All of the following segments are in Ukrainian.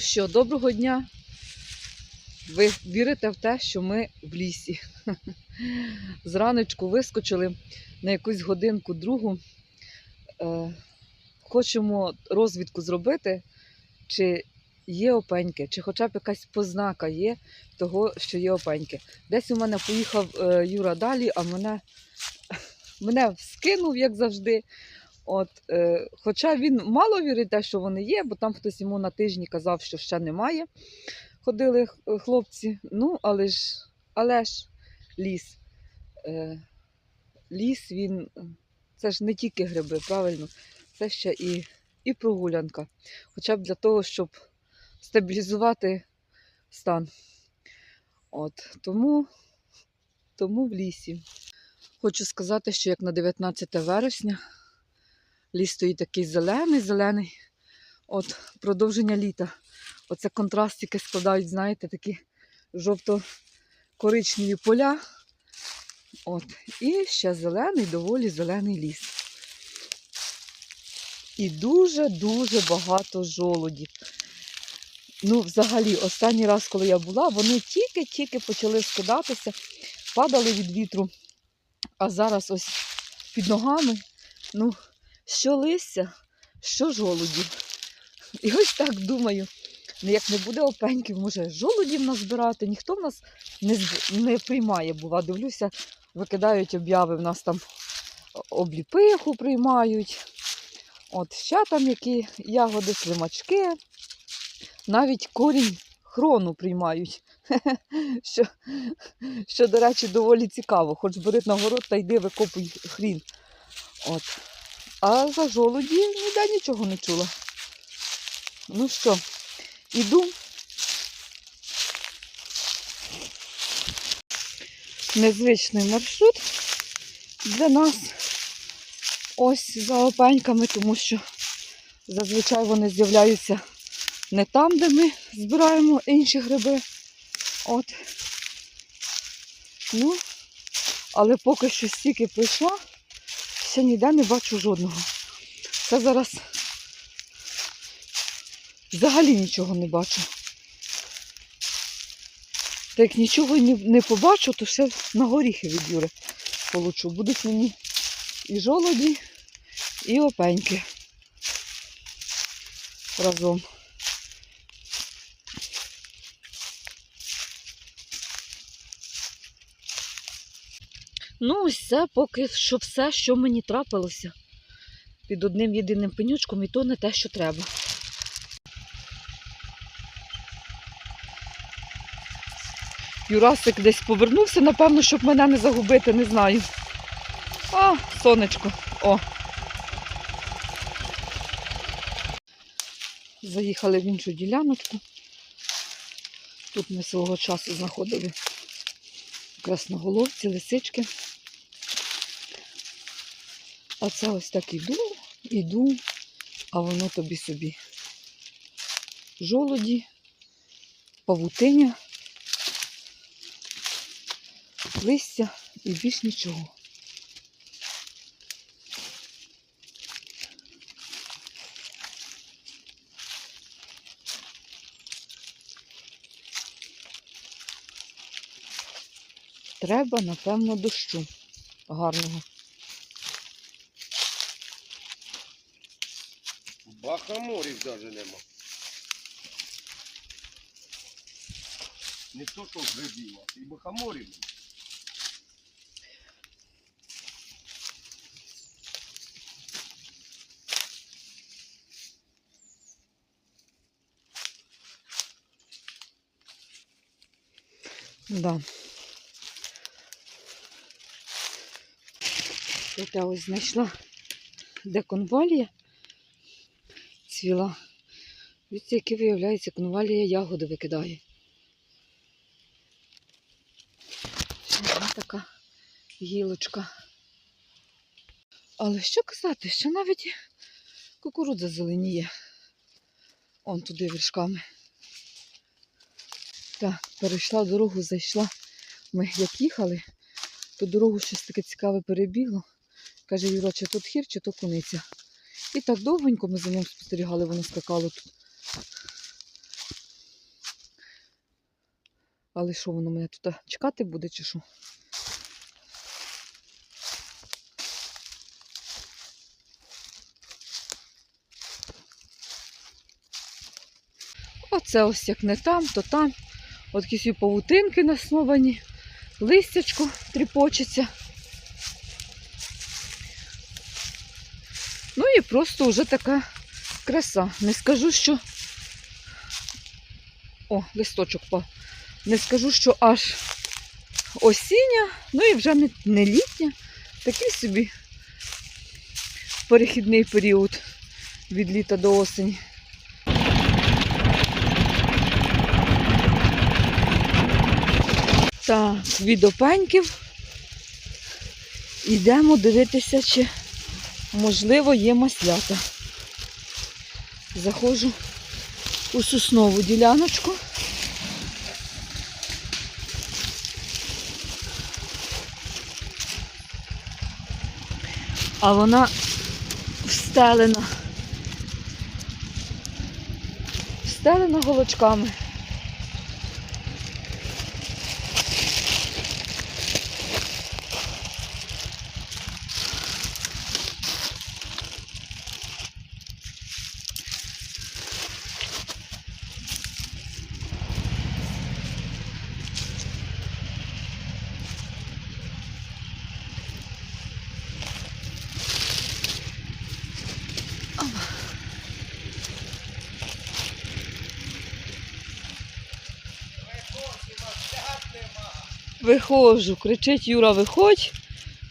Що, доброго дня. Ви вірите в те, що ми в лісі. Зранечку вискочили на якусь годинку другу. Е, хочемо розвідку зробити, чи є опеньки, чи хоча б якась познака є того, що є опеньки. Десь у мене поїхав е, Юра далі, а мене, мене скинув, як завжди. От, е, хоча він мало вірить те, що вони є, бо там хтось йому на тижні казав, що ще немає. Ходили хлопці. Ну, але ж, але ж ліс. Е, ліс, він це ж не тільки гриби, правильно, це ще і, і прогулянка. Хоча б для того, щоб стабілізувати стан. От, тому, тому в лісі. Хочу сказати, що як на 19 вересня ліс стоїть такий зелений, зелений. От продовження літа. Оце контрастики складають, знаєте, такі жовто-коричневі поля. От. І ще зелений, доволі зелений ліс. І дуже-дуже багато жолудів. Ну, взагалі, останній раз, коли я була, вони тільки-тільки почали скидатися, падали від вітру. А зараз ось під ногами, ну, що листя, що жолудів. І ось так думаю, ну, як не буде опеньків, може жолудів назбирати, ніхто в нас не, не приймає, бува. Дивлюся, викидають обяви, в нас там обліпиху приймають. От ще там які ягоди, слимачки, навіть корінь хрону приймають. Що, що, до речі, доволі цікаво. Хоч бери на город та йди викопуй хрін. От. А за жолуді ніде нічого не чула. Ну що, іду. Незвичний маршрут для нас. Ось за опеньками, тому що зазвичай вони з'являються не там, де ми збираємо інші гриби. От. Ну, але поки що стільки прийшла, ще ніде не бачу жодного. Це зараз взагалі нічого не бачу. Та як нічого не, побачу, то ще на горіхи від Юри получу. Будуть мені і жолоді, і опеньки разом. Ну, ось це поки що все, що мені трапилося. Під одним єдиним пенючком, і то не те, що треба. Юрасик десь повернувся, напевно, щоб мене не загубити, не знаю. А, сонечко. О. Заїхали в іншу діляночку. Тут ми свого часу знаходили красноголовці, лисички. А це ось так іду, іду, а воно тобі собі. Жолоді, павутиня, листя і більш нічого. Треба, напевно, дощу гарного. Бахаморів даже нема. Не то, що грибів, а і бахаморів. Да. Я ось знайшла, де конвалія цвіла. Дивіться, які виявляється, конвалія ягоди викидає. Одна така гілочка. Але що казати, що навіть кукурудза зеленіє. Он туди вершками. Так, перейшла дорогу, зайшла. Ми як їхали, то дорогу щось таке цікаве перебігло. Каже Юра, чи тут хір, чи то куниця. І так довгенько ми за ним спостерігали, воно скакало тут. Але що воно мене тут чекати буде чи що? Оце ось як не там, то там. От якісь павутинки насновані, листячко тріпочеться. Ну і просто вже така краса. Не скажу, що. О, листочок впав. Не скажу, що аж осіння, ну і вже не літня. Такий собі перехідний період від літа до осені. Так, від опеньків йдемо дивитися, чи можливо є маслята. Заходжу у соснову діляночку. А вона встелена. Встелена голочками. Виходжу, кричить Юра, виходь,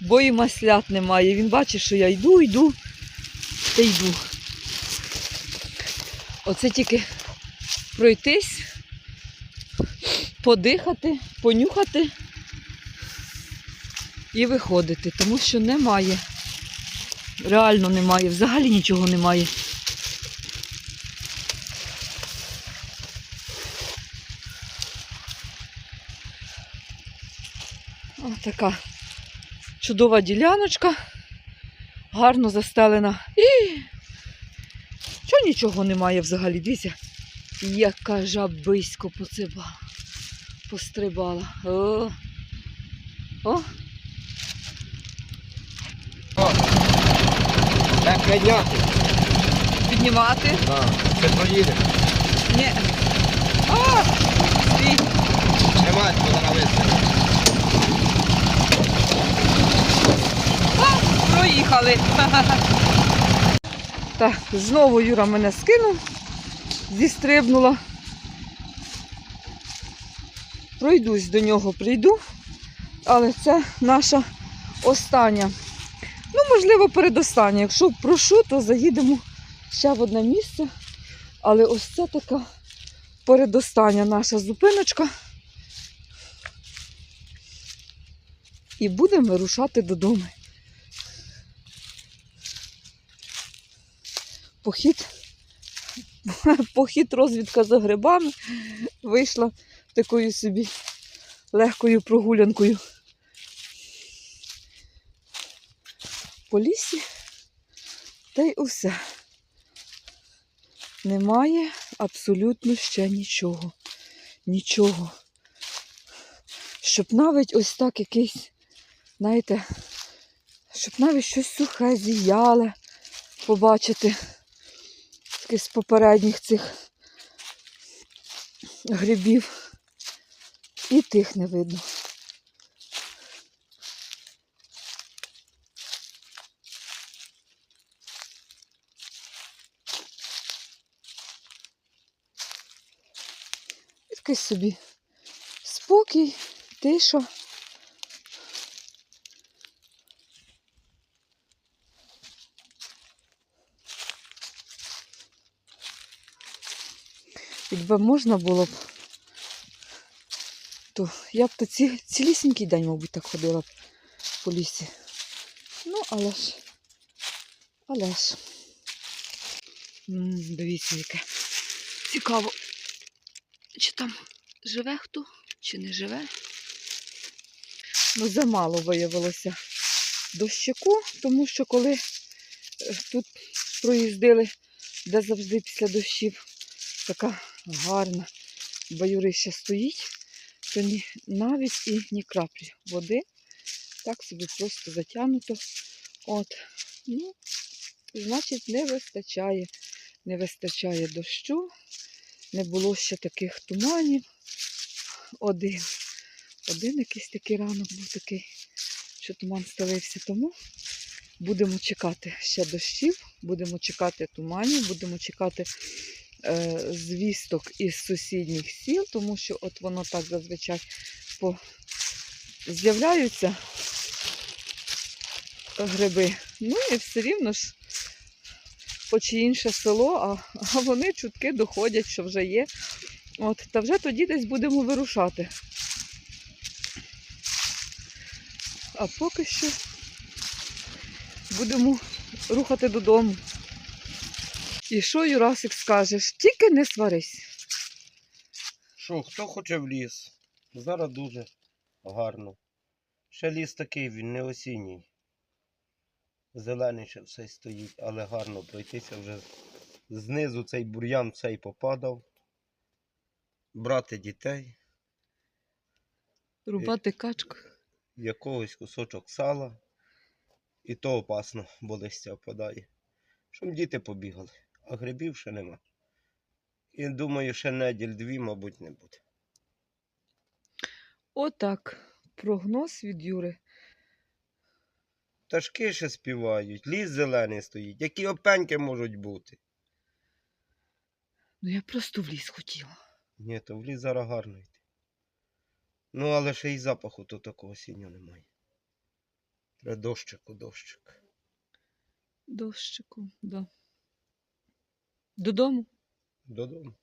бо і маслят немає. Він бачить, що я йду, йду та йду. Оце тільки пройтись, подихати, понюхати і виходити, тому що немає. Реально немає, взагалі нічого немає. Така чудова діляночка, гарно застелена. І що нічого немає взагалі. Дивіться, яка жабисько поциба, пострибала. О, О, Так підняти. піднімати. Так, це проїде. Ні. О, стій. Тримай, коли на проїхали. Так, знову Юра мене скинув, зістрибнула. Пройдусь до нього, прийду, але це наша остання. Ну, можливо, передостання. Якщо прошу, то заїдемо ще в одне місце. Але ось це така передостання наша зупиночка. І будемо вирушати додому. Похід, похід розвідка за грибами вийшла такою собі легкою прогулянкою по лісі. Та й усе. Немає абсолютно ще нічого. Нічого. Щоб навіть ось так якийсь, знаєте, щоб навіть щось сухе зіяле побачити таке з попередніх цих грибів. І тих не видно. Якийсь собі спокій, тиша. Якби можна було б, то я б то ці, цілісінький день, мабуть, так ходила б по лісі. Ну, але ж, але ж. М, Дивіться, яке цікаво. Чи там живе хто, чи не живе. Ну, замало виявилося дощику, тому що коли е, тут проїздили, де завжди після дощів така гарна баюрища стоїть, Це ні, навіть і ні краплі води. Так собі просто затягнуто. От. Ну, значить, не вистачає. Не вистачає дощу. Не було ще таких туманів. Один. Один якийсь такий ранок був такий, що туман стелився. Тому будемо чекати ще дощів, будемо чекати туманів, будемо чекати звісток із сусідніх сіл, тому що от воно так зазвичай по... з'являються гриби. Ну і все рівно ж, і інше село, а, а вони чутки доходять, що вже є. От, та вже тоді десь будемо вирушати. А поки що будемо рухати додому. І що Юрасик скажеш? Тільки не сварись. Що, хто хоче в ліс? Зараз дуже гарно. Ще ліс такий, він не осінній. Зелений ще все стоїть, але гарно пройтися вже знизу цей бур'ян цей попадав. Брати дітей, Рубати качку. якогось кусочок сала. І то опасно, бо листя впадає. Щоб діти побігали, а грибів ще нема. І думаю, ще неділь-дві, мабуть, не буде. Отак. Прогноз від Юри. Пташки ще співають, ліс зелений стоїть. Які опеньки можуть бути? Ну я просто в ліс хотіла. Ні, то в ліс зараз гарно йти. Ну, але ще й запаху то такого осіннього немає. Треба дощику, дощик. Дощику, да. Додому. Додому.